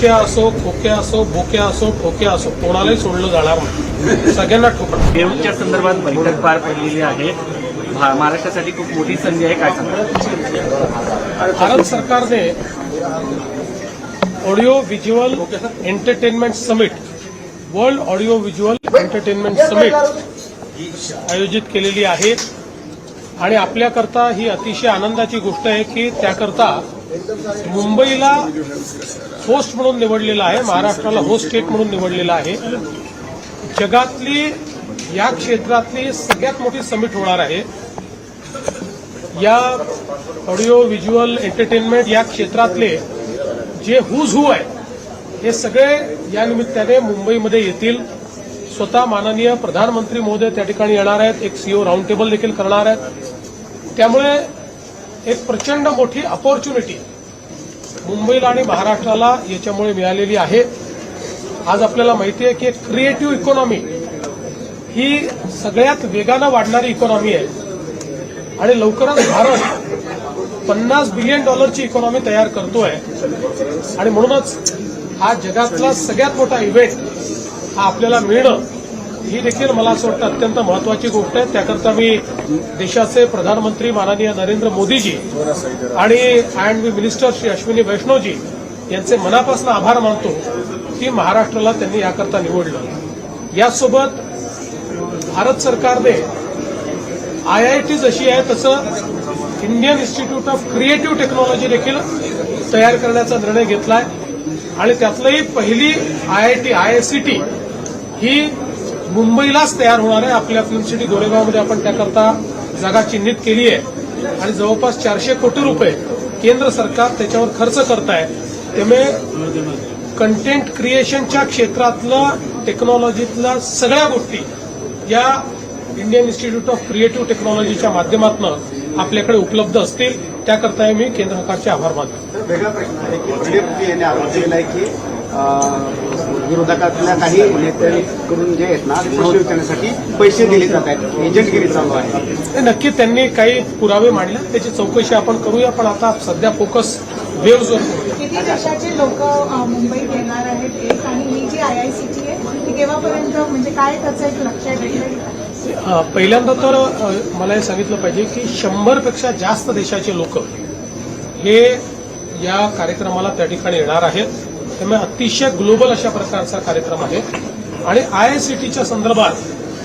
उक्या असो खोक्या असो बोक्या असो ठोक्या असो कोणालाही सोडलं जाणार नाही. सगळ्यांना ठोकणार देऊच्या संदर्भात बैठक पार पडलेली आहे. महाराष्ट्रासाठी खूप मोठी संधी आहे. काय भारत सरकारने audio visual entertainment summit world audio visual entertainment summit आयोजित केलेली आहे. आणि आपल्याकरता ही अतिशय आनंदाची गोष्ट आहे की त्याकरता मुंबईला होस्ट म्हणून निवडलेला आहे महाराष्ट्राला होस्ट स्टेट म्हणून निवडलेला आहे. जगातली या क्षेत्रातली सगळ्यात मोठी समिट होणार आहे. या ऑडिओ व्हिज्युअल एंटरटेनमेंट या क्षेत्रातले जे हुज हू आहे हे सगळे या निमित्ताने मुंबईमध्ये येतील. स्वतः माननीय प्रधानमंत्री महोदय त्या ठिकाणी येणार आहेत. एक सीओ राऊंड टेबल देखील करणार आहेत. त्यामुळे एक प्रचंड मोठी अपॉर्च्युनिटी मुंबईला आणि महाराष्ट्राला याच्यामुळे मिळालेली आहे. आज आपल्याला माहिती आहे की एक क्रिएटिव्ह इकॉनॉमी ही सगळ्यात वेगानं वाढणारी इकॉनॉमी आहे. आणि लवकरच भारत पन्नास बिलियन डॉलरची इकॉनॉमी तयार करतोय. आणि म्हणूनच हा जगातला सगळ्यात मोठा इव्हेंट हा आपल्याला मिळणं ही देखील मला असं वाटतं अत्यंत महत्वाची गोष्ट आहे. त्याकरता मी देशाचे प्रधानमंत्री माननीय नरेंद्र मोदीजी आणि and B minister Shri Ashwini Vaishnavji यांचे मनापासून आभार मानतो की महाराष्ट्राला त्यांनी याकरता निवडलं. यासोबत भारत सरकारने आय आय टी जशी आहे तसं Indian Institute of Creative Technology देखील तयार करण्याचा निर्णय घेतलाय. आणि त्यातलंही पहिली I I T I I C T ही मुंबईलाच तयार होणार आहे. आपल्या फिल्म सिटी गोरेगावमध्ये आपण त्याकरता जागा चिन्हित केली आहे. आणि जवळपास चारशे कोटी रुपये केंद्र सरकार त्याच्यावर खर्च करत आहे त्यामुळे कंटेंट क्रिएशनच्या क्षेत्रातलं टेक्नॉलॉजीतल्या सगळ्या गोष्टी या इंडियन इन्स्टिट्यूट ऑफ क्रिएटिव्ह टेक्नॉलॉजीच्या माध्यमातून आपल्याकडे उपलब्ध असतील. त्याकरता मी केंद्र सरकारचे आभार मानतो. वेगळा प्रश्न आहे की म्हणजे विरोधकातल्या काही नेत्यांकडून जे आहेत ना विचारण्यासाठी पैसे दिले जात आहेत. एजंटगिरी चालू आहे. हे नक्की त्यांनी काही पुरावे मांडले. त्याची चौकशी आपण करूया पण आता सध्या फोकस वेव्हजवर करूया किती देशाचे लोक मुंबईत येणार आहेत? एक आणि ही जी आय आय सी टी आहे ती केव्हापर्यंत म्हणजे काय त्याचं एक लक्ष आहे? अ, पहिल्यांदा तर मला हे सांगितलं पाहिजे की शंभरपेक्षा जास्त देशाचे लोक हे या कार्यक्रमाला त्या ठिकाणी येणार आहेत. त्यामुळे अतिशय ग्लोबल अशा प्रकारचा कार्यक्रम आहे. आणि आय आय सी टीच्या संदर्भात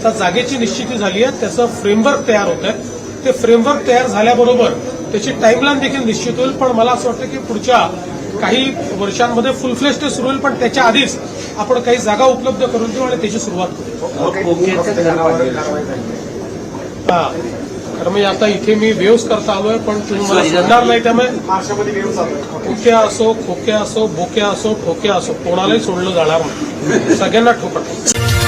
त्या जागेची निश्चिती झाली आहे. त्याचं फ्रेमवर्क तयार होत आहे ते फ्रेमवर्क तयार झाल्याबरोबर त्याची टाईमलाईन देखील निश्चित होईल. पण मला असं वाटतं की पुढच्या काही वर्षांमध्ये फुल फ्लेश ते सुरू होईल. पण त्याच्या आधीच आपण काही जागा उपलब्ध करून देऊ आणि त्याची सुरुवात करू. हा. तर मी आता इथे मी वेव्स करता आलोय पण तुम्ही मला सोडणार नाही त्यामुळे. खोक्या असो खोक्या असो बोक्या असो ठोक्या असो कोणालाही सोडलं जाणार नाही. सगळ्यांना ठोकणार